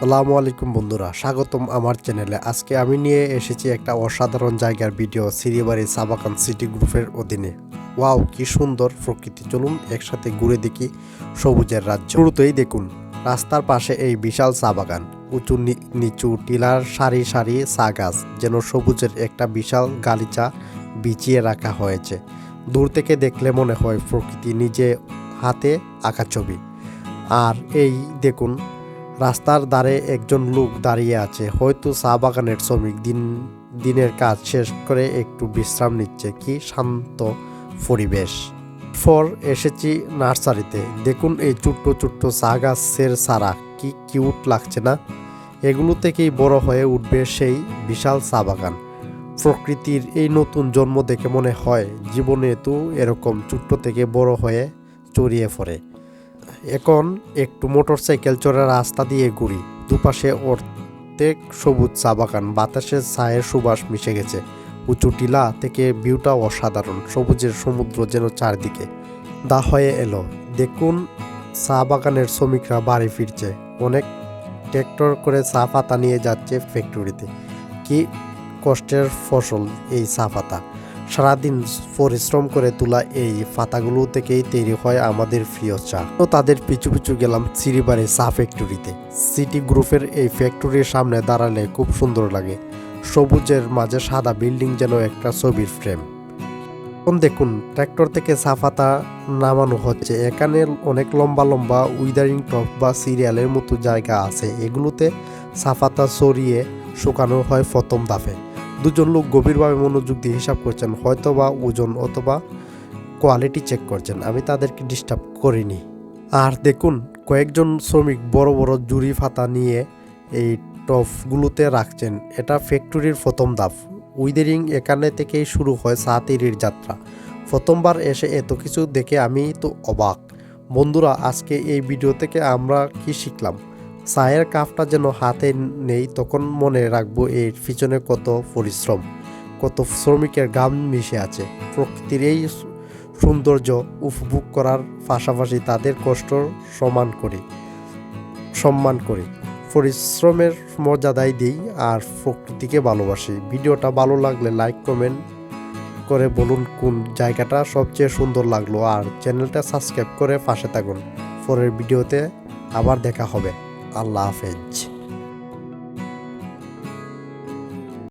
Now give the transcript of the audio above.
আসসালামু আলাইকুম বন্ধুরা, স্বাগতম আমার চ্যানেলে। আজকে আমি নিয়ে এসেছি একটা অসাধারণ জায়গার ভিডিও সিরিবাড়ি সাবাকান সিটি গ্রুপের অধীনে। ওয়াও, কি সুন্দর প্রকৃতি। চলুন একসাথে ঘুরে দেখি সবুজের রাজ্য। শুরুতেই দেখুন, রাস্তার পাশে এই বিশাল চা বাগান উঁচু নিচু টিলার, সারি সারি চা গাছ যেন সবুজের একটা বিশাল গালিচা বিছিয়ে রাখা হয়েছে। দূর থেকে দেখলে মনে হয় প্রকৃতি নিজে হাতে আঁকা ছবি। আর এই দেখুন রাস্তার ধারে একজন লোক দাঁড়িয়ে আছে। হয়তো চা বাগানের শ্রমিক। দিন, দিনের কাজ শেষ করে একটু বিশ্রাম নিচ্ছে। কি শান্ত পরিবেশ। ফর এসেছি নার্সারিতে। দেখুন এই ছোট্ট ছোট্ট চা গাছের সারা কি কিউট লাগছে না? এগুলো থেকেই বড় হয়ে উঠবে সেই বিশাল চা বাগান। প্রকৃতির এই নতুন জন্ম দেখে মনে হয় জীবনে তো এরকম ছোট্ট থেকে বড় হয়ে চড়িয়ে পড়ে। এখন একটু মোটরসাইকেল চড়ে রাস্তা দিয়ে ঘুরি। দুপাশে অর্ধেক সবুজ চা বাগান বাতাসের ছায়ের সুবাস মিশে গেছে। উঁচু টিলা থেকে ভিউটা অসাধারণ, সবুজের সমুদ্র যেন চারদিকে। দা হয়ে এলো। দেখুন চা বাগানের শ্রমিকরা বাড়ি ফিরছে। অনেক ট্র্যাক্টর করে চা পাতা নিয়ে যাচ্ছে ফ্যাক্টরিতে। কি কষ্টের ফসল এই চা পাতা সারাদিন পরিশ্রম করে তোলা এই পাতাগুলো থেকেই তৈরি হয় আমাদের প্রিয় চা। তো তাদের পিছু পিছু গেলাম সিরিবারে চা ফ্যাক্টরিতে সিটি গ্রুপের এই ফ্যাক্টরির সামনে দাঁড়ালে খুব সুন্দর লাগে। সবুজের মাঝে সাদা বিল্ডিং যেন একটা ছবির ফ্রেম এখন দেখুন ট্র্যাক্টর থেকে চা পাতা নামানো হচ্ছে। এখানে অনেক লম্বা লম্বা উইদারিং টপ বা সিরিয়ালের মতো জায়গা আছে। এগুলোতে চা পাতা সরিয়ে শুকানো হয় প্রথম ধাপে। দুজন লোক গভীরভাবে মনোযোগ দিয়ে হিসাব করছেন হয়তো বা ওজন অথবা কোয়ালিটি চেক করছেন। আমি তাদেরকে ডিস্টার্ব করিনি। আর দেখুন, কয়েকজন শ্রমিক বড় বড় জুড়ি ফাতা নিয়ে এই টপগুলোতে রাখছেন। এটা ফ্যাক্টরির প্রথম ধাপ। উইদারিং এখানে থেকেই শুরু হয় চা তৈরির যাত্রা। প্রথমবার এসে এত কিছু দেখে আমি তো অবাক। বন্ধুরা, আজকে এই ভিডিও থেকে আমরা কি শিখলাম? চায়ের কাপটা যেন হাতে নেই, তখন মনে রাখব এর পিছনে কত পরিশ্রম, কত শ্রমিকের গাম মিশে আছে। প্রকৃতির এই সৌন্দর্য উপভোগ করার পাশাপাশি তাদের কষ্ট সমান করি, সম্মান করি। পরিশ্রমের মর্যাদাই দিই আর প্রকৃতিকে ভালোবাসি। ভিডিওটা ভালো লাগলে লাইক কমেন্ট করে বলুন কোন জায়গাটা সবচেয়ে সুন্দর লাগল আর চ্যানেলটা সাবস্ক্রাইব করে পাশে থাকুন। পরের ভিডিওতে আবার দেখা হবে। আল্লাহ হাফেজ।